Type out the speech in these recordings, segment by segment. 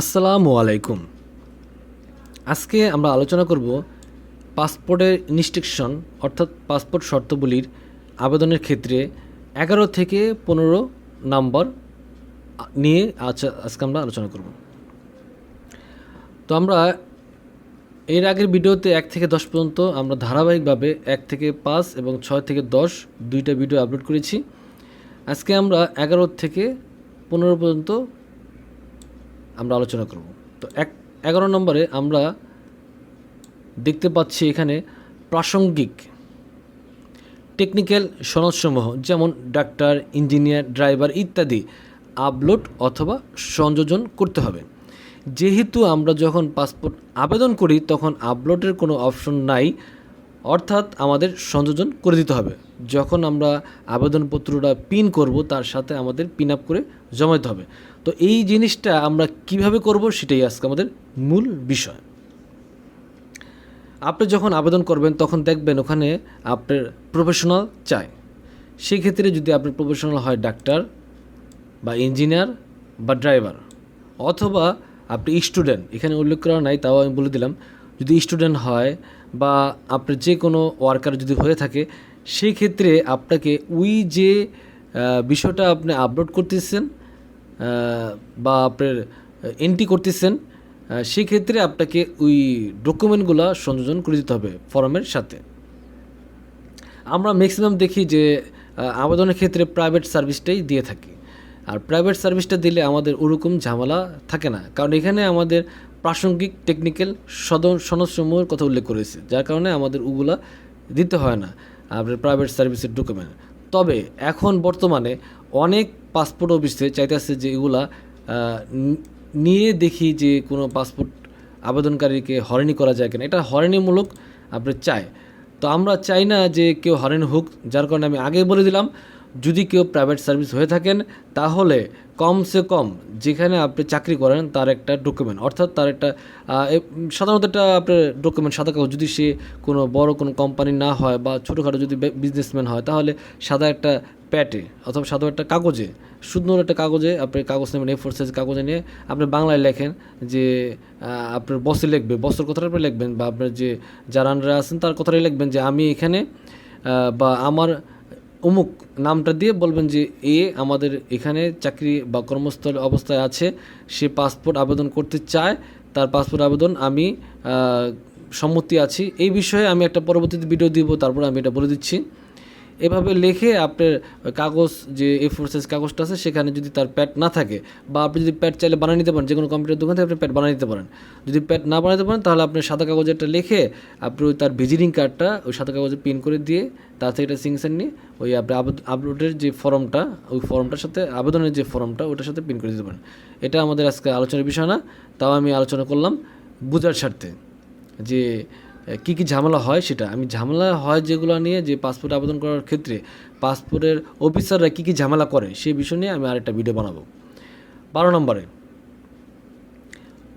আসসালামু আলাইকুম। আজকে আমরা আলোচনা করব পাসপোর্টের ইনস্ট্রিকশন অর্থাৎ পাসপোর্ট শর্তাবলীর আবেদনের ক্ষেত্রে এগারো থেকে পনেরো নাম্বার নিয়ে আজকে আমরা আলোচনা করব। তো আমরা এর আগের ভিডিওতে এক থেকে দশ পর্যন্ত আমরা ধারাবাহিকভাবে এক থেকে পাঁচ এবং ছয় থেকে দশ দুইটা ভিডিও আপলোড করেছি। আজকে আমরা এগারো থেকে পনেরো পর্যন্ত আমরা আলোচনা করব। তো এক, এগারো নম্বরে আমরা দেখতে পাচ্ছি এখানে প্রাসঙ্গিক টেকনিক্যাল সনদসমূহ, যেমন ডাক্তার ইঞ্জিনিয়ার ড্রাইভার ইত্যাদি আপলোড অথবা সংযোজন করতে হবে। যেহেতু আমরা যখন পাসপোর্ট আবেদন করি, তখন আপলোডের কোনো অপশন নাই। অর্থাৎ আমাদের সংযোজন করে দিতে হবে। যখন আমরা আবেদনপত্রটা পিন করব, তার সাথে আমাদের পিন আপ করে জমা দিতে হবে। তো এই জিনিসটা আমরা কীভাবে করব, সেটাই আজকে আমাদের মূল বিষয়। আপনি যখন আবেদন করবেন, তখন দেখবেন ওখানে আপনার প্রফেশনাল চাই। সেই ক্ষেত্রে যদি আপনার প্রফেশনাল হয় ডাক্তার বা ইঞ্জিনিয়ার বা ড্রাইভার অথবা আপনি স্টুডেন্ট এখানে উল্লেখ করা নাই, তাও আমি বলে দিলাম। যদি স্টুডেন্ট হয় বা আপনার যে কোনো ওয়ার্কার যদি হয়ে থাকে সেই ক্ষেত্রে আপনাকে ওই যে বিষয়টা আপনি আপলোড করতেছেন বা আপনার এন্ট্রি করতেছেন আহ, সেই ক্ষেত্রে আপনাকে ওই ডকুমেন্টগুলো সংযোজন করে দিতে হবে ফর্মের সাথে। আমরা ম্যাক্সিমাম দেখি যে আবেদনের ক্ষেত্রে প্রাইভেট সার্ভিসটাই দিয়ে থাকি। আর প্রাইভেট সার্ভিসটা দিলে আমাদের ওরকম ঝামেলা থাকে না। কারণ এখানে আমাদের প্রাসঙ্গিক টেকনিক্যাল সদন সনদসমূহের কথা উল্লেখ করেছে, যার কারণে আমাদের ওগুলা দিতে হয় না আপনার প্রাইভেট সার্ভিসের ডকুমেন্ট তবে এখন বর্তমানে অনেক পাসপোর্ট অফিসে চাইতেছে যে এগুলা নিয়ে দেখি যে কোনো পাসপোর্ট আবেদনকারীকে হয়রানি করা যায় কিনা। এটা হয়রানিমূলক আপনি চায়। তো আমরা চাই না যে কেউ হরেন হোক, যার কারণে আমি আগে বলে দিলাম যদি কেউ প্রাইভেট সার্ভিস হয়ে থাকেন, তাহলে কমসে কম যেখানে আপনি চাকরি করেন, তার একটা ডকুমেন্ট অর্থাৎ তার একটা সাধারণত একটা আপনার ডকুমেন্ট সাদা কাগজ। যদি সে কোনো বড় কোনো কোম্পানি না হয় বা ছোটোখাটো যদি বিজনেসম্যান হয়, তাহলে সাদা একটা প্যাটে অথবা সাদা একটা কাগজে, সুন্দর একটা কাগজে আপনি কাগজ নেবেন এ ফোর সাইজ কাগজে নিয়ে আপনি বাংলায় লেখেন যে আপনার বসে লিখবে বসের কথাটা আপনি লিখবেন বা আপনার যে, যারা আছেন, তার কথাটাই লিখবেন যে, আমি এখানে বা আমার অমুক নামটা দিয়ে বলবেন যে এ আমাদের এখানে চাকরি বা কর্মস্থল অবস্থায় আছে, সে পাসপোর্ট আবেদন করতে চায়, তার পাসপোর্ট আবেদন আমি সম্মতি আছি। এই বিষয়ে আমি একটা পরবর্তীতে ভিডিও দিব, তারপরে আমি এটা বলে দিচ্ছি। এভাবে লিখে আপনার কাগজ যে এ ফোর সাইজ কাগজটা আছে, সেখানে যদি তার প্যাড না থাকে বা আপনি যদি প্যাড চাইলে বানিয়ে নিতে পারেন যে কোনো কম্পিউটার দোকান থেকে আপনি প্যাড বানিয়ে নিতে পারেন। যদি প্যাড না বানাতে পারেন, তাহলে আপনি সাদা কাগজে একটা লিখে আপনি ওই তার ভিজিটিং কার্ডটা ওই সাদা কাগজে পিন করে দিয়ে তার থেকে একটা সিগনেচার নিয়ে ওই আপনি আপলোডের যে ফর্মটা ওই ফর্মটার সাথে, আবেদনের যে ফর্মটা ওটার সাথে পিন করে দিতে পারেন। এটা আমাদের আজকে আলোচনার বিষয় না, তাও আমি আলোচনা করলাম বোঝার স্বার্থে যে কী কী ঝামেলা হয় সেটা? আমি ঝামেলা হয় যেগুলো নিয়ে যে পাসপোর্ট আবেদন করার ক্ষেত্রে পাসপোর্টের অফিসাররা কী কী ঝামেলা করে সেই বিষয় নিয়ে আমি আরেকটা ভিডিও বানাবো। বারো নম্বরে,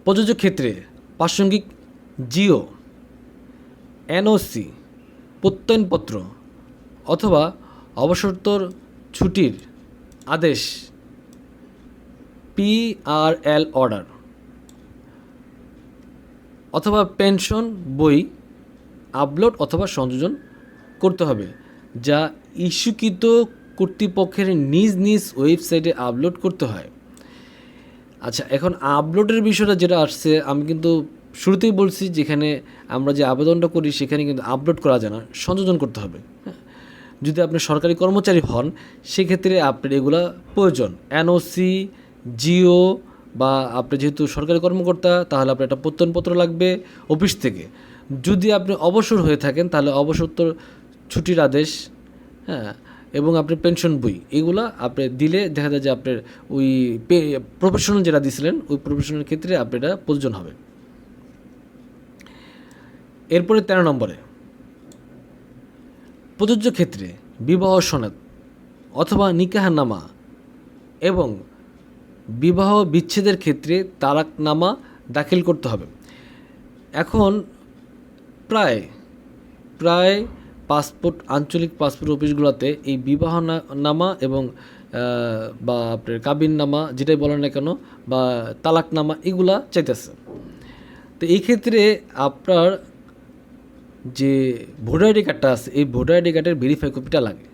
প্রযোজ্য ক্ষেত্রে প্রাসঙ্গিক জিও, এনওসি, প্রত্যয়নপত্র অথবা অবসরোত্তর ছুটির আদেশ, পিআরএল অর্ডার অথবা পেনশন বই আপলোড অথবা সংযোজন করতে হবে, যা ইস্যুকৃত কর্তৃপক্ষের নিজ নিজ ওয়েবসাইটে আপলোড করতে হয়। আচ্ছা এখন আপলোডের বিষয়টা যেটা আসছে, আমি কিন্তু শুরুতেই বলছি যেখানে আমরা যে আবেদনটা করি, সেখানে কিন্তু আপলোড করা যায় না, সংযোজন করতে হবে। হ্যাঁ যদি আপনি সরকারি কর্মচারী হন, সেক্ষেত্রে আপনার এগুলা প্রয়োজন। এনওসি, জিও বা আপনি যেহেতু সরকারি কর্মকর্তা, তাহলে আপনার একটা প্রত্যয়নপত্র লাগবে অফিস থেকে। যদি আপনি অবসর হয়ে থাকেন, তাহলে অবসরোত্তর ছুটির আদেশ হ্যাঁ এবং আপনার পেনশন বই, এগুলা আপনি দিলে দেখা যায় যে আপনার ওই প্রফেশনাল যেটা দিয়েছিলেন ওই প্রফেশনাল ক্ষেত্রে আপনার এটা প্রয়োজন হবে। এরপরে তেরো নম্বরে। প্রযোজ্য ক্ষেত্রে বিবাহ সনদ অথবা নিকাহনামা এবং বিবাহ বিচ্ছেদের ক্ষেত্রে তালাকনামা দাখিল করতে হবে। এখন প্রায় প্রায় পাসপোর্ট, আঞ্চলিক পাসপোর্ট অফিসগুলোতে এই বিবাহ নামা এবং বা আপনার কাবিননামা যেটাই বলেন না কেন, বা তালাকনামা এগুলা চাইতেছে। তো এই ক্ষেত্রে আপনার যে ভোটার আইডি কার্ডটা আছে, এই ভোটার আইডি কার্ডের ভেরিফাই কপিটা লাগে।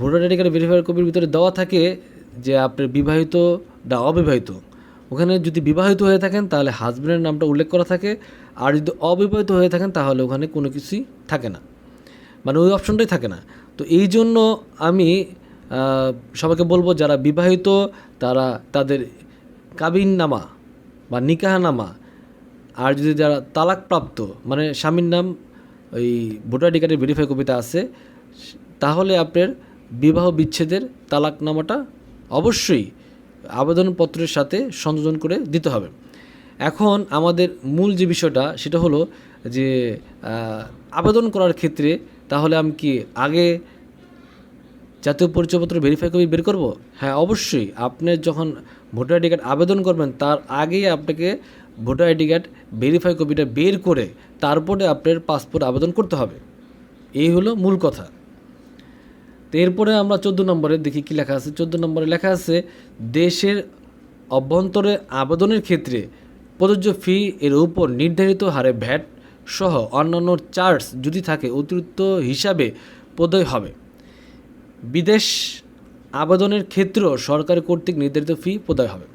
ভোটার আইডি কার্ডের ভেরিফাই কপির ভিতরে দেওয়া থাকে যে আপনার বিবাহিত না অবিবাহিত। ওখানে যদি বিবাহিত হয়ে থাকেন, তাহলে হাজব্যান্ডের নামটা উল্লেখ করা থাকে। আর যদি অবিবাহিত হয়ে থাকেন, তাহলে ওখানে কোনো কিছুই থাকে না। মানে ওই অপশনটাই থাকে না। তো এই জন্য আমি সবাইকে বলব, যারা বিবাহিত, তারা তাদের কাবিননামা বা নিকাহনামা, আর যদি যারা তালাকপ্রাপ্ত মানে স্বামীর নাম ওই ভোটার আইডি কার্ডের ভেরিফাই কপিতে আছে, তাহলে আপনার বিবাহ বিচ্ছেদের তালাকনামাটা অবশ্যই আবেদনপত্রের সাথে সংযোজন করে দিতে হবে। এখন আমাদের মূল যে বিষয়টা, সেটা হলো যে আবেদন করার ক্ষেত্রে তাহলে আমি কি আগে জাতীয় পরিচয়পত্র ভেরিফাই কপি বের করব? হ্যাঁ অবশ্যই। আপনি যখন ভোটার আইডি কার্ড আবেদন করবেন, তার আগেই আপনাকে ভোটার আইডি কার্ড ভেরিফাই কপিটা বের করে তারপরে আপনার পাসপোর্ট আবেদন করতে হবে। এই হলো মূল কথা। তো এরপরে আমরা চোদ্দ নম্বরে দেখি কী লেখা আছে। চোদ্দ নম্বরে লেখা আছে, দেশের অভ্যন্তরে আবেদনের ক্ষেত্রে প্রযোজ্য ফি এর উপর নির্ধারিত হারে ভ্যাট সহ অন্যান্য চার্জ যদি থাকে, অতিরিক্ত হিসাবে প্রদয় হবে। বিদেশ আবেদনের ক্ষেত্রেও সরকার কর্তৃক নির্ধারিত ফি প্রদায় হবে।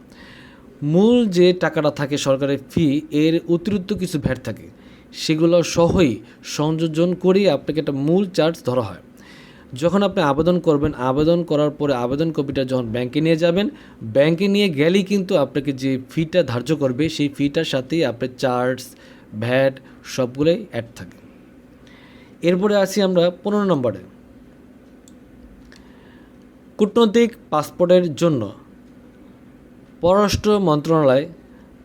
মূল যে টাকাটা থাকে সরকারের ফি এর অতিরিক্ত কিছু ভ্যাট থাকে। সেগুলো সহই সংযোজন করেই আপনাকে একটা মূল চার্জ ধরা হয়। যখন আপনি আবেদন করবেন, আবেদন করার পরে আবেদন কপিটা যখন ব্যাংকে নিয়ে যাবেন ব্যাংকে নিয়ে গেলেই কিন্তু আপনাকে যে ফিটা ধার্য করবে, সেই ফিটার সাথেই আপনার চার্জ ভ্যাট সবগুলোই অ্যাড থাকে। এরপরে আসি আমরা পনেরো নম্বরে। কূটনৈতিক পাসপোর্টের জন্য পররাষ্ট্র মন্ত্রণালয়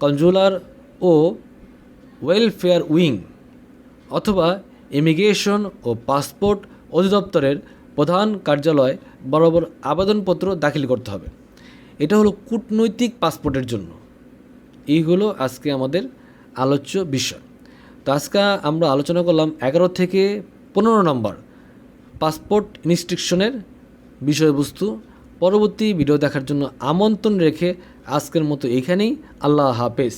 কনজুলার ও ওয়েলফেয়ার উইং অথবা ইমিগ্রেশন ও পাসপোর্ট অধিদপ্তরের প্রধান কার্যালয় বরাবর আবেদনপত্র দাখিল করতে হবে। এটা হলো কূটনৈতিক পাসপোর্টের জন্য। এইগুলো আজকে আমাদের আলোচ্য বিষয়। তো আজকে আমরা আলোচনা করলাম এগারো থেকে পনেরো নম্বর পাসপোর্ট ইনস্ট্রিকশনের বিষয়বস্তু। পরবর্তী ভিডিও দেখার জন্য আমন্ত্রণ রেখে আজকের মতো এখানেই। আল্লাহ হাফেজ।